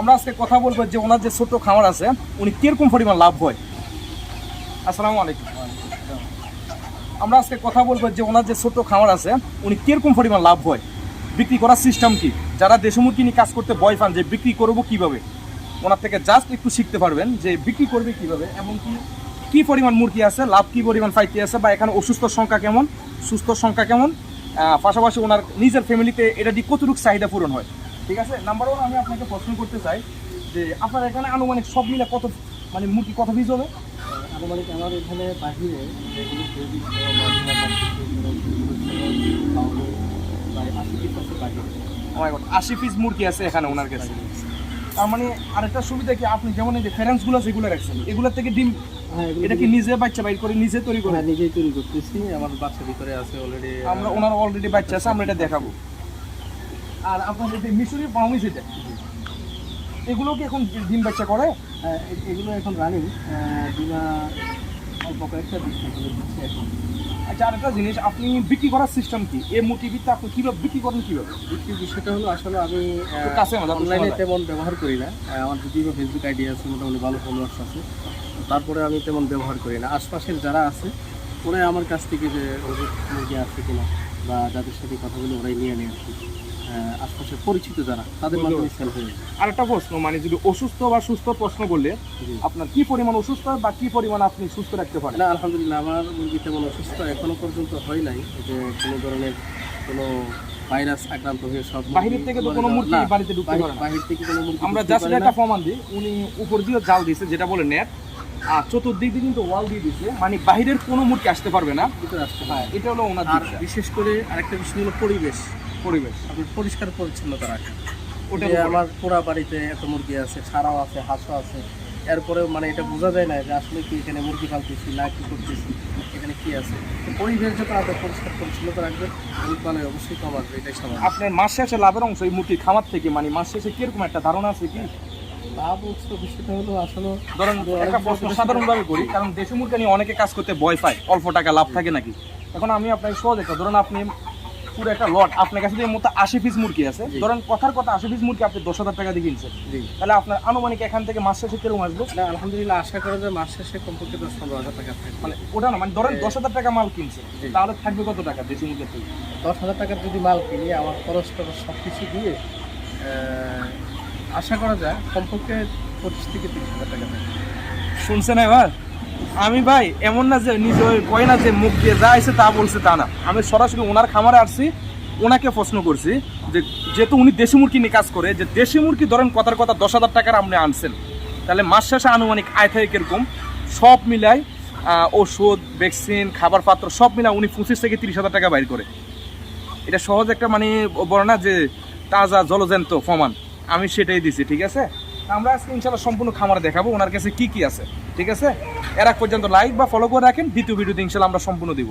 আমরা আজকে কথা বলব যে ওনার যে ছোট খামার আছে, উনি কীরকম পরিমাণ লাভ হয়? আসসালামু আলাইকুম। আমরা আজকে কথা বলব যে ওনার যে ছোট খামার আছে, উনি কীরকম পরিমাণ লাভ হয়? বিক্রি করার সিস্টেম কি? যারা দেশি মুরগি নিয়ে কাজ করতে ভয় পান যে বিক্রি করব কীভাবে? ওনার থেকে জাস্ট একটু শিখতে পারবেন যে বিক্রি করবে কীভাবে এমনকি কি পরিমাণ মুরগি আছে, লাভ কি পরিমাণ পাইতে আছে, বা এখানে অসুস্থ সংখ্যা কেমন, সুস্থ সংখ্যা কেমন পাশাপাশি ওনার নিজের ফ্যামিলিতে এটা দিয়ে কতটুকু চাহিদা পূরণ হয়? ঠিক আছে নাম্বার ওয়ান আমি আপনাকে প্রশ্ন করতে চাই যে আপনার এখানে আনুমানিক সব মিলে কত মানে মুরগি কত পিস হবে আনুমানিক আমার এখানে বাহিরে সেগুলো আশি পিস Oh মুরগি আছে এখানে ওনার কাছে তার মানে আরেকটা সুবিধা কি আপনি যেমন এই যে ফেরেন্সগুলো যেগুলো রাখছেন এগুলোর থেকে ডিম হ্যাঁ এটা কি নিজে বাচ্চা বাইর করে নিজে তৈরি করে হ্যাঁ, নিজেই তৈরি করতেছি আমার বাচ্চা ভিতরে আছে অলরেডি আমরা ওনার অলরেডি বাচ্চা আছে আমরা এটা দেখাবো আর আপনার যে মিশরি পাউনি যেটা এগুলো কি এখন ডিম বাচ্চা করে? এগুলো এখন রানিং। বিমা অল্প কয়েকটা দিচ্ছি এখন। আচ্ছা আরেকটা জিনিস আপনি বিক্রি করার সিস্টেম কি? এই মোটিভিতে আপনি কীভাবে বিক্রি করেন কীভাবে? দ্বিতীয় বিষয়টা হলো আসলে আমি কাছে অনলাইনে তেমন ব্যবহার করি না। আমার যদিও ফেসবুক আইডি আছে মোটামুটি ভালো ফলোয়ার্স আছে। তারপরে আমি তেমন ব্যবহার করি না। আশপাশের যারা আছে ওরাই আমার কাছ থেকে যে মুরগি আছে কিনা। বা যাদের সাথে কথা বলে ওরাই নিয়ে নেয় আর কি। আহ, আশপাশের পরিচিত যারা তাদের মাধ্যমে সেল হয়ে যায়। আরেকটা প্রশ্ন মানে যদি অসুস্থ বা সুস্থ প্রশ্ন করলে আপনার কি পরিমাণ অসুস্থ বা কি পরিমাণ আপনি সুস্থ রাখতে পারেন? না আলহামদুলিল্লাহ আমার মুরগি তেমন অসুস্থ এখনও পর্যন্ত হয় নাই। যে কোনো ধরনের কোনো ভাইরাস আক্রান্ত হয়ে সব বাহিরের থেকে তো কোনো মুরগি বাড়িতে ঢুকতে পারে বাহির থেকে কোনো মুরগি আমরা জাস্ট একটা। প্রমাণ দিই উনি উপর দিয়ে জাল দিয়েছে যেটা বলে নেট আর চতুর্দিক দিয়ে কিন্তু ওয়াল দিয়ে দিচ্ছে মানে বাহিরের কোনো মুরগি আসতে পারবে না। ভিতরে আসতে হ্যাঁ এটা হলো ওনার আর বিশেষ করে আরেকটা বিষয় হলো পরিবেশ। পরিবেশ। আপনার পরিষ্কার পরিচ্ছন্নতা রাখা ওটা আমার পুরা বাড়িতে এত মুরগি আছে সারাও আছে হাঁসও আছে। এরপরে মানে এটা বোঝা যায় না যে আসলে কি এখানে মুরগি পালতেছি না কি করতেছি এখানে কি আছে। তো পরিবেশ যত পরিষ্কার পরিচ্ছন্নতা রাখবেন মুরগি পালে অবশ্যই কম আসবে এটাই স্বাভাবিক আপনার মাস শেষে লাভের অংশ এই মুরগির খামার থেকে মানে মাস শেষে কীরকম একটা ধারণা আছে কি? লাভ হচ্ছে বিষয়টা হলো আসলে ধরেন একটা প্রশ্ন সাধারণভাবে করি কারণ দেশি মুরগি নিয়ে অনেকে কাজ করতে ভয় পায় অল্প টাকা লাভ থাকে নাকি? এখন আমি আপনাকে সহজ একটা ধরুন আপনি পুরো একটা লট আপনার কাছে মতো আশি পিস মুরগি আছে। ধরেন কথার কথা আশি পিস মুরগি আপনি দশ হাজার টাকা দিয়ে কিনছেন। তাহলে আপনার আনুমানিক এখান থেকে মাস শেষে কীরকম আসবে? না আলহামদুলিল্লাহ আশা করা যায় মাস শেষে কমপক্ষে দশ পনেরো হাজার টাকা থাকবে। মানে ওটা না মানে ধরেন দশ হাজার টাকা মাল কিনছে তাহলে থাকবে কত টাকা দেশি মুরগির থেকে? দশ হাজার টাকার যদি মাল কিনি আমার খরচ টরচ সব কিছু দিয়ে আশা করা যায় কমপক্ষে পঁচিশ থেকে তিরিশ হাজার টাকা শুনছেন এবার? আমি ভাই, এমন না যে নিজে ওই কয় না যে মুখ দিয়ে যা আছে তা বলছে তা না। আমি সরাসরি ওনার খামারে আসছি, ওনাকে প্রশ্ন করছি যে যেহেতু উনি দেশি মুরগি নিয়ে কাজ করে, যে দেশি মুরগি ধরেন কথার কথা দশ হাজার টাকার আপনি আনছেন, তাহলে মাস শেষে আনুমানিক আয় থাকে কীরকম? সব মিলাই ওষুধ, ভ্যাকসিন খাবার পাত্র সব মিলাই উনি পঁচিশ থেকে তিরিশ হাজার টাকা বাইর করে। এটা সহজ একটা মানে বড় না যে তাজা জলজন্ত প্রমাণ। আমি সেটাই দিছি, ঠিক আছে? আমরা আজকে ইনশাল্লাহ সম্পূর্ণ খামার দেখাবো, ওনার কাছে কি কি আছে, ঠিক আছে? এর পর্যন্ত লাইক বা ফলো করে রাখেন, দ্বিতীয় ভিডিওতে ইনশাল্লাহ আমরা সম্পূর্ণ দিব।